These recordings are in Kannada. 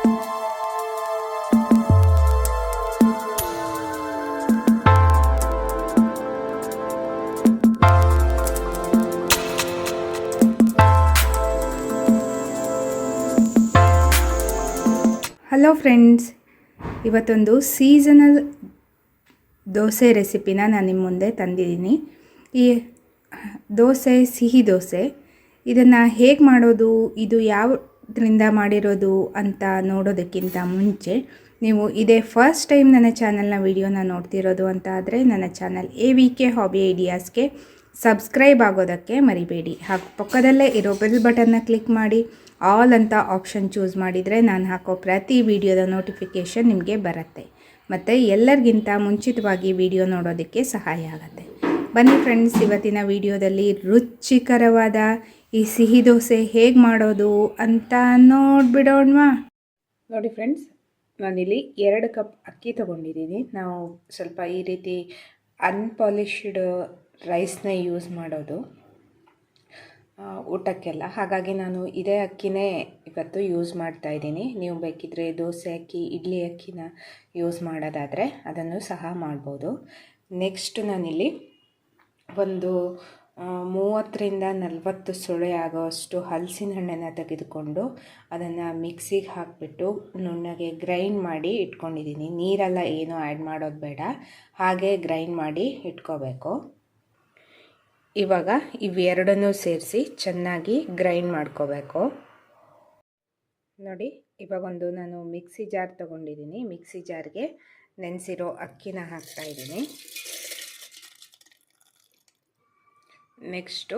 ಹಲೋ ಫ್ರೆಂಡ್ಸ್ ಇವತ್ತೊಂದು ಸೀಸನಲ್ ದೋಸೆ ರೆಸಿಪಿನ ನಾನು ನಿಮ್ಮ ಮುಂದೆ ತಂದಿದ್ದೀನಿ. ಈ, ದೋಸೆ, ಸಿಹಿ ದೋಸೆ. ಇದನ್ನು ಹೇಗೆ ಮಾಡೋದು? ಇದು ಯಾವುದರಿಂದ ಮಾಡಿರೋದು ಅಂತ ನೋಡೋದಕ್ಕಿಂತ ಮುಂಚೆ ನೀವು ಇದೇ ಫಸ್ಟ್ ಟೈಮ್ ನನ್ನ ಚಾನಲ್ನ ವಿಡಿಯೋನ ನೋಡ್ತಿರೋದು ಅಂತ ಆದರೆ ನನ್ನ channel A V K hobby ಐಡಿಯಾಸ್ಗೆ subscribe ಆಗೋದಕ್ಕೆ ಮರಿಬೇಡಿ. ಹಾಗೂ ಪಕ್ಕದಲ್ಲೇ ಇರೋ ಬೆಲ್ ಬಟನ್ನ ಕ್ಲಿಕ್ ಮಾಡಿ ಆಲ್ ಅಂತ ಆಪ್ಷನ್ ಚೂಸ್ ಮಾಡಿದರೆ ನಾನು ಹಾಕೋ ಪ್ರತಿ ವಿಡಿಯೋದ ನೋಟಿಫಿಕೇಷನ್ ನಿಮಗೆ ಬರುತ್ತೆ. ಮತ್ತು ಎಲ್ಲರಿಗಿಂತ ಮುಂಚಿತವಾಗಿ ವಿಡಿಯೋ ನೋಡೋದಕ್ಕೆ ಸಹಾಯ ಆಗುತ್ತೆ. ಬನ್ನಿ ಫ್ರೆಂಡ್ಸ್ ಇವತ್ತಿನ ವಿಡಿಯೋದಲ್ಲಿ ರುಚಿಕರವಾದ ಈ ಸಿಹಿ ದೋಸೆ ಹೇಗೆ ಮಾಡೋದು ಅಂತ ನೋಡಿಬಿಡೋಣವಾ. ನೋಡಿ ಫ್ರೆಂಡ್ಸ್, ನಾನಿಲ್ಲಿ ಎರಡು ಕಪ್ ಅಕ್ಕಿ ತೊಗೊಂಡಿದ್ದೀನಿ. ನಾವು ಸ್ವಲ್ಪ ಈ ರೀತಿ ಅನ್ಪಾಲಿಶ್ಡ್ ರೈಸ್ನ ಯೂಸ್ ಮಾಡೋದು ಊಟಕ್ಕೆಲ್ಲ. ಹಾಗಾಗಿ ನಾನು ಇದೇ ಅಕ್ಕಿನೇ ಇವತ್ತು ಯೂಸ್ ಮಾಡ್ತಾ ಇದ್ದೀನಿ. ನೀವು ಬೇಕಿದ್ದರೆ ದೋಸೆ ಅಕ್ಕಿ, ಇಡ್ಲಿ ಅಕ್ಕಿನ ಯೂಸ್ ಮಾಡೋದಾದರೆ ಅದನ್ನು ಸಹ ಮಾಡ್ಬೋದು. ನೆಕ್ಸ್ಟ್ ನಾನಿಲ್ಲಿ ಒಂದು ಮೂವತ್ತರಿಂದ ನಲವತ್ತು ಸೊಳೆ ಆಗೋಷ್ಟು ಹಲಸಿನ ಹಣ್ಣನ್ನು ತೆಗೆದುಕೊಂಡು ಅದನ್ನು ಮಿಕ್ಸಿಗೆ ಹಾಕಿಬಿಟ್ಟು ನುಣ್ಣಗೆ ಗ್ರೈಂಡ್ ಮಾಡಿ ಇಟ್ಕೊಂಡಿದ್ದೀನಿ. ನೀರೆಲ್ಲ ಏನೂ ಆ್ಯಡ್ ಮಾಡೋದು ಬೇಡ. ಹಾಗೆ ಗ್ರೈಂಡ್ ಮಾಡಿ ಇಟ್ಕೋಬೇಕು. ಇವಾಗ ಇವೆರಡನ್ನೂ ಸೇರಿಸಿ ಚೆನ್ನಾಗಿ ಗ್ರೈಂಡ್ ಮಾಡ್ಕೋಬೇಕು. ನೋಡಿ ಇವಾಗೊಂದು ನಾನು ಮಿಕ್ಸಿ ಜಾರ್ ತೊಗೊಂಡಿದ್ದೀನಿ. ಮಿಕ್ಸಿ ಜಾರ್ಗೆ ನೆನೆಸಿರೋ ಅಕ್ಕಿನ ಹಾಕ್ತಾ ಇದ್ದೀನಿ. ನೆಕ್ಸ್ಟು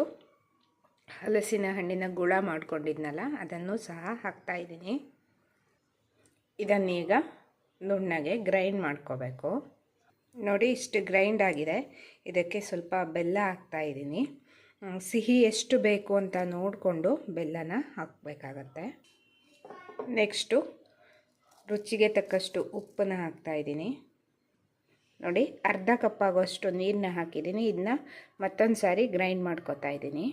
ಹಲಸಿನ ಹಣ್ಣಿನ ಗುಳ ಮಾಡ್ಕೊಂಡಿದ್ನಲ್ಲ, ಅದನ್ನು ಸಹ ಹಾಕ್ತಾ ಇದ್ದೀನಿ. ಇದನ್ನೀಗ ನುಣ್ಣಗೆ ಗ್ರೈಂಡ್ ಮಾಡ್ಕೋಬೇಕು. ನೋಡಿ, ಇಷ್ಟು ಗ್ರೈಂಡ್ ಆಗಿದೆ. ಇದಕ್ಕೆ ಸ್ವಲ್ಪ ಬೆಲ್ಲ ಹಾಕ್ತಾ ಇದ್ದೀನಿ. ಸಿಹಿ ಎಷ್ಟು ಬೇಕು ಅಂತ ನೋಡಿಕೊಂಡು ಬೆಲ್ಲನ ಹಾಕಬೇಕಾಗತ್ತೆ. ನೆಕ್ಸ್ಟು ರುಚಿಗೆ ತಕ್ಕಷ್ಟು ಉಪ್ಪನ್ನ ಹಾಕ್ತಾ ಇದ್ದೀನಿ. ನೋಡಿ, ಅರ್ಧ ಕಪ್ ಆಗೋಷ್ಟು ನೀರನ್ನ ಹಾಕಿದ್ದೀನಿ. ಇದನ್ನ ಮತ್ತೊಂದು ಸಾರಿ ಗ್ರೈಂಡ್ ಮಾಡ್ಕೊತಾ ಇದ್ದೀನಿ.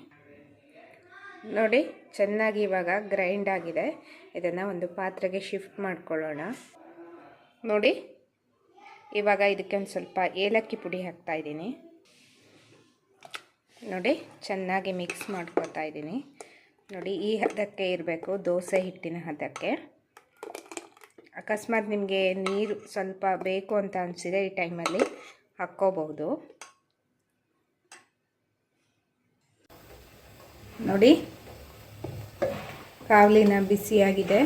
ನೋಡಿ, ಚೆನ್ನಾಗಿ ಇವಾಗ ಗ್ರೈಂಡ್ ಆಗಿದೆ. ಇದನ್ನು ಒಂದು ಪಾತ್ರೆಗೆ ಶಿಫ್ಟ್ ಮಾಡ್ಕೊಳ್ಳೋಣ. ನೋಡಿ, ಇವಾಗ ಇದಕ್ಕೆ ಒಂದು ಸ್ವಲ್ಪ ಏಲಕ್ಕಿ ಪುಡಿ ಹಾಕ್ತಾ ಇದ್ದೀನಿ. ನೋಡಿ, ಚೆನ್ನಾಗಿ ಮಿಕ್ಸ್ ಮಾಡ್ಕೊತಾ ಇದ್ದೀನಿ. ನೋಡಿ, ಈ ಹದಕ್ಕೆ ಇರಬೇಕು ದೋಸೆ ಹಿಟ್ಟಿನ ಹದಕ್ಕೆ. ಅಕಸ್ಮಾತ್ ನಿಮಗೆ ನೀರು ಸ್ವಲ್ಪ ಬೇಕು ಅಂತ ಅನಿಸಿದೆ ಈ ಟೈಮಲ್ಲಿ ಹಾಕ್ಕೋಬಹುದು. ನೋಡಿ, ಕಾವಲಿನ ಬಿಸಿಯಾಗಿದೆ.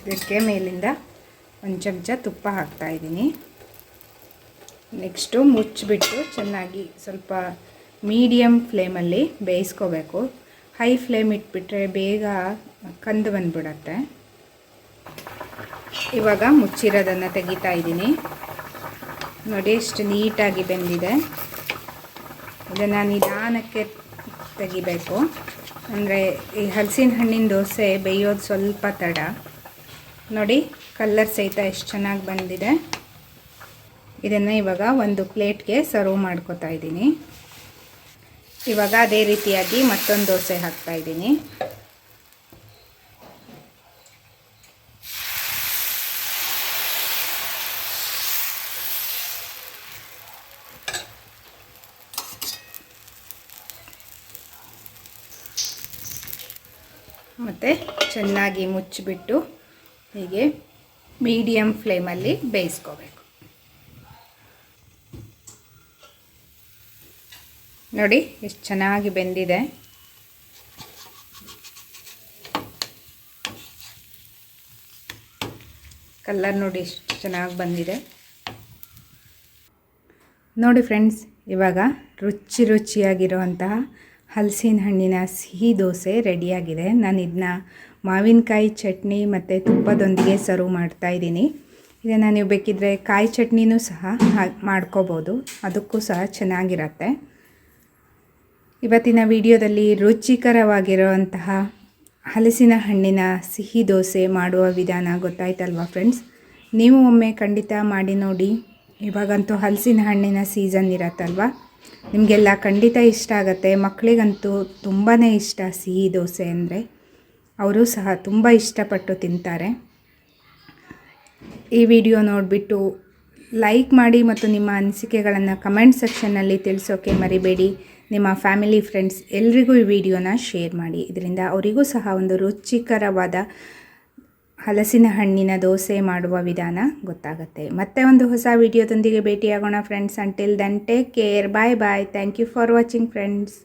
ಇದಕ್ಕೆ ಮೇಲಿಂದ ಒಂದು ಚಮಚ ತುಪ್ಪ ಹಾಕ್ತಾಯಿದ್ದೀನಿ ನೆಕ್ಸ್ಟು ಮುಚ್ಚಿಬಿಟ್ಟು ಚೆನ್ನಾಗಿ ಸ್ವಲ್ಪ ಮೀಡಿಯಮ್ ಫ್ಲೇಮಲ್ಲಿ ಬೇಯಿಸ್ಕೋಬೇಕು. ಹೈ ಫ್ಲೇಮ್ ಇಟ್ಬಿಟ್ರೆ ಬೇಗ ಕಂದು ಬಂದುಬಿಡತ್ತೆ. ಇವಾಗ ಮುಚ್ಚಿರೋದನ್ನು ತೆಗಿತಾ ಇದ್ದೀನಿ. ನೋಡಿ ಎಷ್ಟು ನೀಟಾಗಿ ಬೆಂದಿದೆ. ಇದನ್ನು ನಿಧಾನಕ್ಕೆ ತೆಗಿಬೇಕು. ಅಂದರೆ ಈ ಹಲಸಿನ ಹಣ್ಣಿನ ದೋಸೆ ಬೇಯೋದು ಸ್ವಲ್ಪ ತಡ. ನೋಡಿ ಕಲ್ಲರ್ ಸಹಿತ ಎಷ್ಟು ಚೆನ್ನಾಗಿ ಬಂದಿದೆ. ಇದನ್ನು ಇವಾಗ ಒಂದು ಪ್ಲೇಟ್ಗೆ ಸರ್ವ್ ಮಾಡ್ಕೋತಾ ಇದ್ದೀನಿ. ಇವಾಗ ಅದೇ ರೀತಿಯಾಗಿ ಮತ್ತೊಂದು ದೋಸೆ ಹಾಕ್ತಾ ಇದ್ದೀನಿ. ಮತ್ತು ಚೆನ್ನಾಗಿ ಮುಚ್ಚಿಬಿಟ್ಟು ಹೀಗೆ ಮೀಡಿಯಮ್ ಫ್ಲೇಮಲ್ಲಿ ಬೇಯಿಸ್ಕೋಬೇಕು. ನೋಡಿ, ಎಷ್ಟು ಚೆನ್ನಾಗಿ ಬೆಂದಿದೆ. ಕಲ್ಲರ್ ನೋಡಿ ಎಷ್ಟು ಚೆನ್ನಾಗಿ ಬಂದಿದೆ. ನೋಡಿ ಫ್ರೆಂಡ್ಸ್, ಇವಾಗ ರುಚಿ ರುಚಿಯಾಗಿರುವಂತಹ ಹಲಸಿನ ಹಣ್ಣಿನ ಸಿಹಿ ದೋಸೆ ರೆಡಿಯಾಗಿದೆ ನಾನು ಇದನ್ನ ಮಾವಿನಕಾಯಿ ಚಟ್ನಿ ಮತ್ತು ತುಪ್ಪದೊಂದಿಗೆ ಸರ್ವ್ ಮಾಡ್ತಾ ಇದ್ದೀನಿ. ಇದನ್ನು ನೀವು ಬೇಕಿದ್ದರೆ ಕಾಯಿ ಚಟ್ನಿನೂ ಸಹ ಮಾಡ್ಕೋಬೋದು. ಅದಕ್ಕೂ ಸಹ ಚೆನ್ನಾಗಿರತ್ತೆ. ಇವತ್ತಿನ ವಿಡಿಯೋದಲ್ಲಿ ರುಚಿಕರವಾಗಿರುವಂತಹ ಹಲಸಿನ ಹಣ್ಣಿನ ಸಿಹಿ ದೋಸೆ ಮಾಡುವ ವಿಧಾನ ಗೊತ್ತಾಯ್ತಲ್ವಾ ಫ್ರೆಂಡ್ಸ್ ನೀವು ಒಮ್ಮೆ ಖಂಡಿತ ಮಾಡಿ ನೋಡಿ. ಇವಾಗಂತೂ ಹಲಸಿನ ಹಣ್ಣಿನ ಸೀಸನ್ ಇರತ್ತಲ್ವ? ನಿಮಗೆಲ್ಲ ಖಂಡಿತ ಇಷ್ಟ ಆಗುತ್ತೆ. ಮಕ್ಕಳಿಗಂತೂ ತುಂಬಾ ಇಷ್ಟ ಸಿಹಿ ದೋಸೆ ಅಂದರೆ. ಅವರು ಸಹ ತುಂಬ ಇಷ್ಟಪಟ್ಟು ತಿಂತಾರೆ. ಈ ವಿಡಿಯೋ ನೋಡಿಬಿಟ್ಟು ಲೈಕ್ ಮಾಡಿ ಮತ್ತು ನಿಮ್ಮ ಅನಿಸಿಕೆಗಳನ್ನು ಕಮೆಂಟ್ ಸೆಕ್ಷನ್ನಲ್ಲಿ ತಿಳಿಸೋಕೆ ಮರಿಬೇಡಿ. ನಿಮ್ಮ ಫ್ಯಾಮಿಲಿ, ಫ್ರೆಂಡ್ಸ್ ಎಲ್ರಿಗೂ ಈ ವಿಡಿಯೋನ ಶೇರ್ ಮಾಡಿ. ಇದರಿಂದ ಅವರಿಗೂ ಸಹ ಒಂದು ರುಚಿಕರವಾದ ಹಲಸಿನ ಹಣ್ಣಿನ ದೋಸೆ ಮಾಡುವ ವಿಧಾನ ಗೊತ್ತಾಗುತ್ತೆ. ಮತ್ತೆ ಒಂದು ಹೊಸ ವಿಡಿಯೋದೊಂದಿಗೆ ಭೇಟಿಯಾಗೋಣ, friends. Until then take care bye bye thank you for watching friends